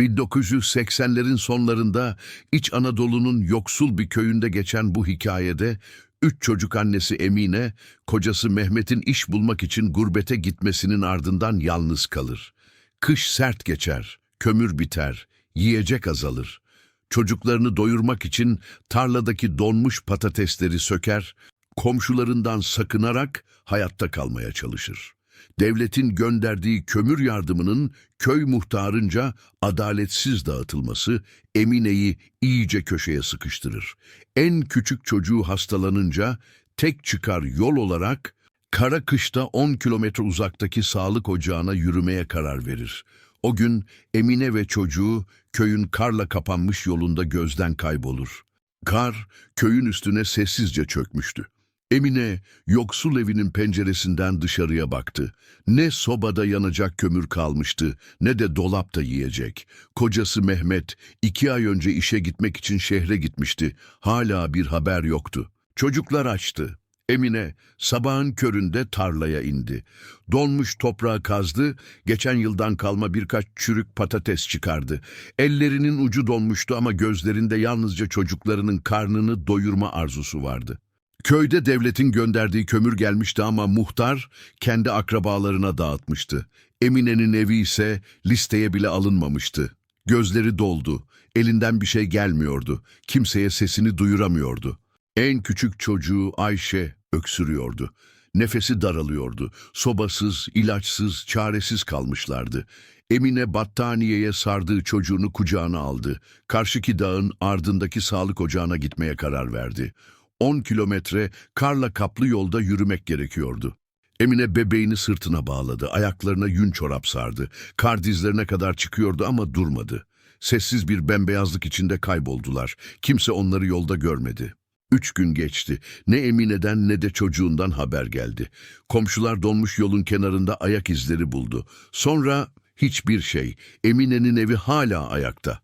1980'lerin sonlarında İç Anadolu'nun yoksul bir köyünde geçen bu hikayede üç çocuk annesi Emine, kocası Mehmet'in iş bulmak için gurbete gitmesinin ardından yalnız kalır. Kış sert geçer, kömür biter, yiyecek azalır. Çocuklarını doyurmak için tarladaki donmuş patatesleri söker, komşularından sakınarak hayatta kalmaya çalışır. Devletin gönderdiği kömür yardımının köy muhtarınca adaletsiz dağıtılması Emine'yi iyice köşeye sıkıştırır. En küçük çocuğu hastalanınca tek çıkar yol olarak kara kışta 10 kilometre uzaktaki sağlık ocağına yürümeye karar verir. O gün Emine ve çocuğu köyün karla kapanmış yolunda gözden kaybolur. Kar köyün üstüne sessizce çökmüştü. Emine yoksul evinin penceresinden dışarıya baktı. Ne sobada yanacak kömür kalmıştı ne de dolapta yiyecek. Kocası Mehmet iki ay önce işe gitmek için şehre gitmişti. Hala bir haber yoktu. Çocuklar açtı. Emine sabahın köründe tarlaya indi. Donmuş toprağı kazdı, geçen yıldan kalma birkaç çürük patates çıkardı. Ellerinin ucu donmuştu ama gözlerinde yalnızca çocuklarının karnını doyurma arzusu vardı. Köyde devletin gönderdiği kömür gelmişti ama muhtar kendi akrabalarına dağıtmıştı. Emine'nin evi ise listeye bile alınmamıştı. Gözleri doldu, elinden bir şey gelmiyordu, kimseye sesini duyuramıyordu. En küçük çocuğu Ayşe öksürüyordu. Nefesi daralıyordu. Sobasız, ilaçsız, çaresiz kalmışlardı. Emine battaniyeye sardığı çocuğunu kucağına aldı. Karşıki dağın ardındaki sağlık ocağına gitmeye karar verdi. 10 kilometre karla kaplı yolda yürümek gerekiyordu. Emine bebeğini sırtına bağladı, ayaklarına yün çorap sardı. Kar dizlerine kadar çıkıyordu ama durmadı. Sessiz bir bembeyazlık içinde kayboldular. Kimse onları yolda görmedi. Üç gün geçti. Ne Emine'den ne de çocuğundan haber geldi. Komşular donmuş yolun kenarında ayak izleri buldu. Sonra hiçbir şey. Emine'nin evi hala ayakta.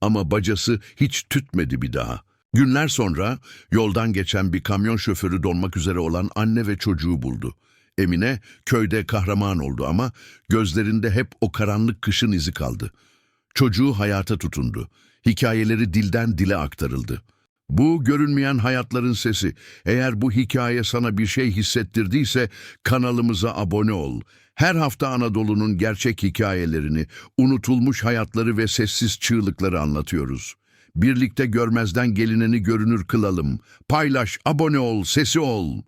Ama bacası hiç tütmedi bir daha. Günler sonra yoldan geçen bir kamyon şoförü donmak üzere olan anne ve çocuğu buldu. Emine köyde kahraman oldu ama gözlerinde hep o karanlık kışın izi kaldı. Çocuğu hayata tutundu. Hikayeleri dilden dile aktarıldı. Bu görünmeyen hayatların sesi. Eğer bu hikaye sana bir şey hissettirdiyse kanalımıza abone ol. Her hafta Anadolu'nun gerçek hikayelerini, unutulmuş hayatları ve sessiz çığlıkları anlatıyoruz. Birlikte görmezden gelineni görünür kılalım. Paylaş, abone ol, sesi ol.